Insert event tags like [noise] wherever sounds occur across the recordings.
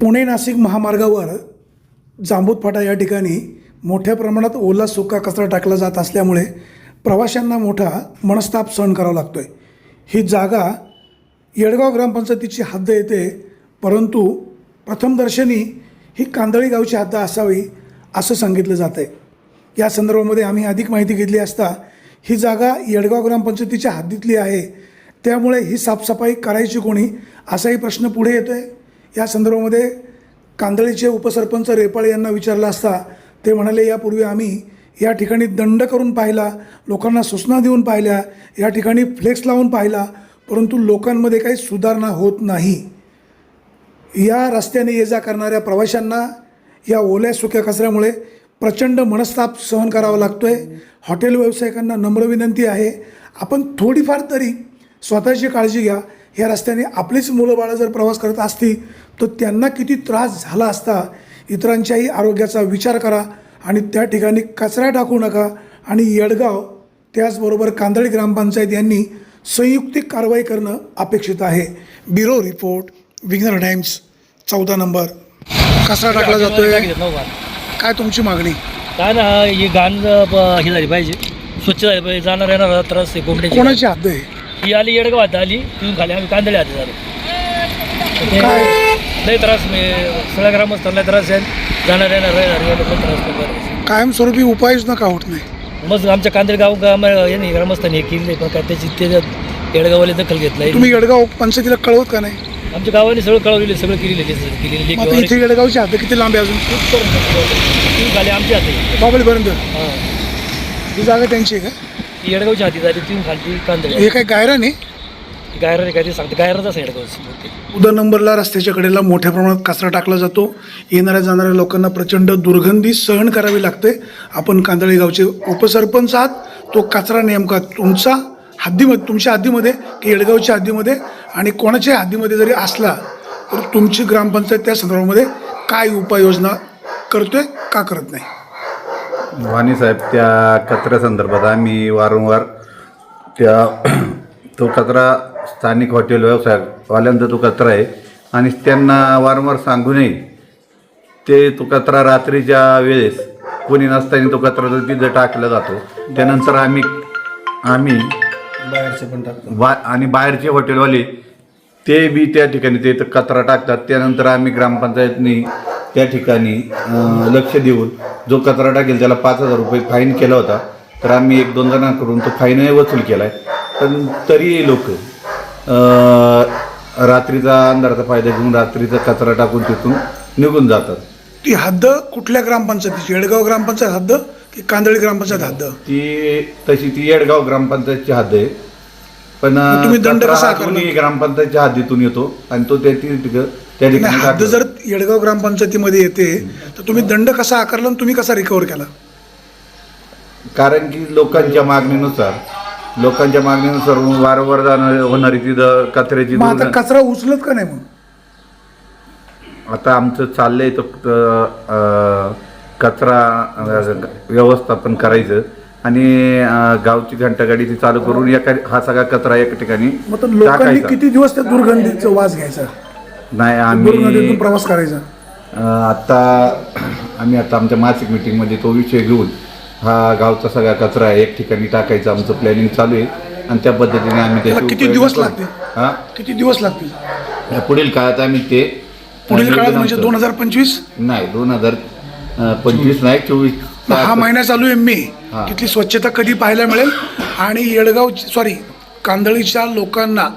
पुणे नाशिक महामार्गावर जांबूत फाटा या ठिकाणी मोठ्या प्रमाणात ओला सुका कचरा टाकला जात असल्यामुळे प्रवाशांना मोठा मनस्ताप सहन करावा लागतो आहे ही जागा येडगाव ग्रामपंचायतीची हद्द येते परंतु प्रथमदर्शनी ही कांदळी गावची हद्द असावी असं सांगितलं जातं आहे या संदर्भामध्ये आम्ही अधिक माहिती घेतली असता ही जागा येडगाव ग्रामपंचायतीच्या हद्दीतली आहे. त्यामुळे ही साफसफाई करायची कोणी असाही प्रश्न पुढे येतो आहे या संदर्भामध्ये कांदळीचे उपसरपंच रेपाळे यांना विचारलं असता ते म्हणाले यापूर्वी आम्ही या ठिकाणी दंड करून पाहिला लोकांना सूचना देऊन पाहिल्या या ठिकाणी फ्लेक्स लावून पाहिला परंतु लोकांमध्ये काही सुधारणा होत नाही. या रस्त्याने ये जा करणाऱ्या प्रवाशांना या ओल्या सुक्या कचऱ्यामुळे प्रचंड मनस्ताप सहन करावा लागतो आहे हॉटेल व्यावसायिकांना नम्र विनंती आहे. आपण थोडीफार तरी स्वतःची काळजी घ्या. या रस्त्याने आपलीच मुलं बाळं जर प्रवास करत असती तर त्यांना किती त्रास झाला असता इतरांच्याही आरोग्याचा विचार करा आणि त्या ठिकाणी कचरा टाकू नका. आणि येडगाव त्याचबरोबर कांदळी ग्रामपंचायत यांनी संयुक्तिक कारवाई करणं अपेक्षित आहे. ब्युरो रिपोर्ट विघ्नर टाइम्स चौदा नंबर. कचरा टाकला जातोय. काय तुमची मागणी? काय ना ही घाण ब- ही झाली पाहिजे. स्वच्छ झाली पाहिजे. जाणार येणार त्रास आहे कोंबड्याची. कोणाची हद्द आहे? ही आली येडगाव आता आली तिथून खाली आम्ही कांदळे हाती झालो? लय त्रास सगळ्या ग्रामस्थांना त्रास आहे जाणार येणार राहणार यायला पण त्रास खूप. कायमस्वरूपी उपाययोजना का होत नाही. मग आमच्या कांदळे गाव गाव यांनी ग्रामस्थांनी हे केली नाही पण काय त्याची त्याच्यात येडगाववाले दखल घेत नाही तुम्ही येडगाव पंचायतीला कळवत का नाही? आमच्या गावाने सगळं कळवलेलं सगळं केलेलं आहे, केलेली मग आता इथे येडगावची हद्द किती लांब आहे अजून? तिथून खाली आमच्या हाती बाबळीपर्यंत? हां. ही जागा त्यांची आहे का? ती येडगावच्या हाती झाली तिथून खाली कांदळे हे काय गायरा काय ते सांगते. गायराच उदा नंबरला रस्त्याच्या कडेला मोठ्या प्रमाणात कचरा टाकला जातो. येणाऱ्या जाणाऱ्या लोकांना प्रचंड दुर्गंधी सहन करावी लागते. आपण कांदळी गावचे उपसरपंच आहात. तो कचरा नेमका तुमचा हद्दीमध्ये तुमच्या हद्दीमध्ये की येडगावच्या हद्दीमध्ये? आणि कोणाच्याही हद्दीमध्ये जरी असला तर तुमची ग्रामपंचायत त्या संदर्भामध्ये काय उपाययोजना करतोय का करत नाही? वाणी साहेब त्या कचऱ्यासंदर्भात आम्ही वारंवार त्या तो कचरा स्थानिक हॉटेल व्यवसायवाल्यांचा तो कचरा आहे. आणि त्यांना वारंवार सांगूनही ते तो कचरा रात्रीच्या वेळेस कोणी नसताना तो कचरा तिथं टाकला जातो. त्यानंतर आम्ही आम्ही बा आणि बाहेरचे हॉटेलवाले ते बी त्या ठिकाणी ते कचरा टाकतात. त्यानंतर आम्ही ग्रामपंचायतनी त्या ठिकाणी लक्ष देऊन जो कचरा टाकेल त्याला पाच हजार रुपये फाईन केला होता तर आम्ही एक दोन जणांकडून तो फाईनही वसूल केला आहे पण तरीही लोक रात्रीचा अंधाराचा फायदा घेऊन रात्रीचा कचरा टाकून तिथून निघून जातात. ती हद्द कुठल्या ग्रामपंचायतीची? येडगाव ग्रामपंचायत हद्द की कांदळी ग्रामपंचायत हद्द? ती तशी ती येडगाव ग्रामपंचायतची हद्द आहे. पण तुम्ही दंड कसा ग्रामपंचायतच्या हद्दीतून येतो आणि तो त्या ती- त्या ठिकाणी हद्द टाकला जर येडगाव ग्रामपंचायतीमध्ये येते तर तुम्ही दंड कसा आकारला आणि तुम्ही कसा रिकवर केला? कारण की लोकांच्या मागणीनुसार लोकांच्या मागणीनुसार वारंवार जाणार होणारी तिथं कचऱ्याची मग आता दुर्गंध- कचरा उचलत का नाही मग? आता आमचं चाललंय तो अं, कचरा अं, व्यवस्थापन करायचं आणि अं, गावची घंटागाडी ती चालू करून एका हा सगळा कचरा एका ठिकाणी मग तर लोकांनी टाकायचा. किती दिवस त्या दुर्गंधीचा वास घ्यायचा? नाही आम्ही प्रवास करायचा. आता [clears throat] आम्ही आता आमच्या मासिक मीटिंगमध्ये तो विषय घेऊन हा गावचा सगळा कचरा एक ठिकाणी टाकायचं आमचं प्लॅनिंग चालू आहे. आणि त्या पद्धतीने आम्ही त्याला त्याची किती दिवस करू. लागतील? हा? किती दिवस लागतील? या पुढील काळात आम्ही ते पुढील काळात म्हणजे दोन हजार पंचवीस? नाही दोन हजार पंचवीस नाही चोवीस हा महिना चालू आहे मे. हा. तिथली स्वच्छता कधी पाहायला मिळेल? आणि येडगाव सॉरी कांदळीच्या लोकांना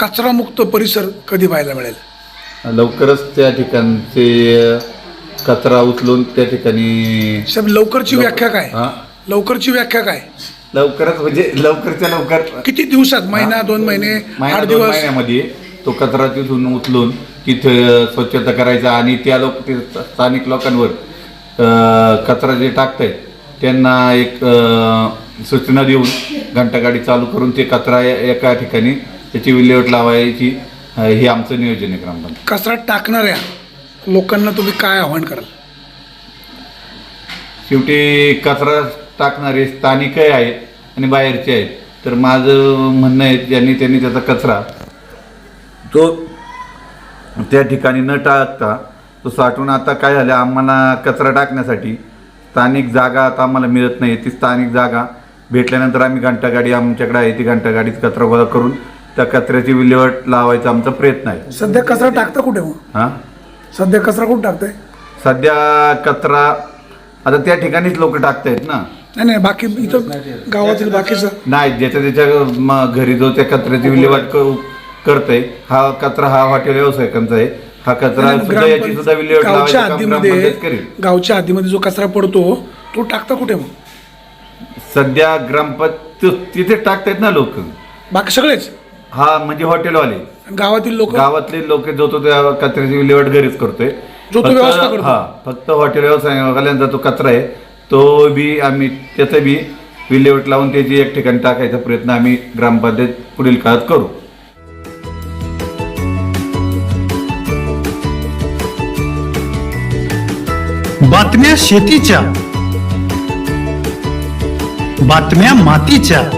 कचरामुक्त परिसर कधी पाहायला मिळेल? लवकरच त्या ठिकाणचे कचरा उचलून त्या ठिकाणी साहेब लवकरची व्याख्या काय? हा? लवकरची व्याख्या काय? लवकरच म्हणजे लवकरच्या लवकर किती दिवसात? महिना दोन महिने? महिना आठ दोन दिवस? महिन्यामध्ये तो कचरा तिथून उचलून तिथे स्वच्छता करायचा आणि त्या लोक ते स्थानिक लोकांवर अं, कचरा जे टाकतायत त्यांना एक अं, सूचना देऊन घंटागाडी चालू करून ते कचरा ए- एका ठिकाणी त्याची विल्हेवाट लावायची. हे आमचं नियोजन आहे ग्रामपंचायत. कचरा टाकणाऱ्या लोकांना तुम्ही काय आव्हान कराल? शेवटी कचरा टाकणारे स्थानिकही आहेत आणि बाहेरचे आहेत. तर माझं म्हणणं आहे ज्यांनी त्यांनी त्याचा कचरा तो त्या ठिकाणी न टाकता तो साठवून आता काय झालं आम्हाला कचरा टाकण्यासाठी स्थानिक जागा आता आम्हाला मिळत नाही. ती स्थानिक जागा भेटल्यानंतर आम्ही घंटागाडी आमच्याकडे आहे ती घंटागाडीत कचरा गोळा करून त्या कचऱ्याची विल्हेवाट लावायचा आमचा प्रयत्न आहे. सध्या कचरा टाकता कुठे मग? हां? सध्या कचरा कुठे टाकताय? सध्या कचरा आता त्या ठिकाणीच लोक टाकतायत ना. नाही नाही बाकी इथं गावातील बाकीचं. नाही ज्याच्या त्याच्या म- घरी जो त्या कचऱ्याची विल्हेवाट क- करतोय हा कचरा हा हॉटेल व्यावसायिकांचा आहे हा कचरा सुद्धा याची सुद्धा विल्हेवाट गावच्या लावायचं काम हद्दीमध्ये ग्रामपंचायत करेल. गावच्या हद्दीमध्ये जो कचरा पडतो तो टाकता कुठे मग? सध्या ग्रामपंचायत तिथे टाकतायत ना लोक. बाकी सगळेच? हा म्हणजे हॉटेलवाले. गावातील लोक? गावातले लोक जो तो त्या कचऱ्याची विल्हेवाट घरीच करतोय. जो तो फक्त- व्यवस्था करतो. हा फक्त हॉटेल व्यवसायावाल्यांचा तो कचरा आहे. तो बी आम्ही त्याचं बी विल्हेवाट लावून त्याची एक ठिकाणी टाकायचा प्रयत्न आम्ही ग्रामपंचायत पुढील काळात करू. बातम्या शेतीच्या बातम्या मातीच्या.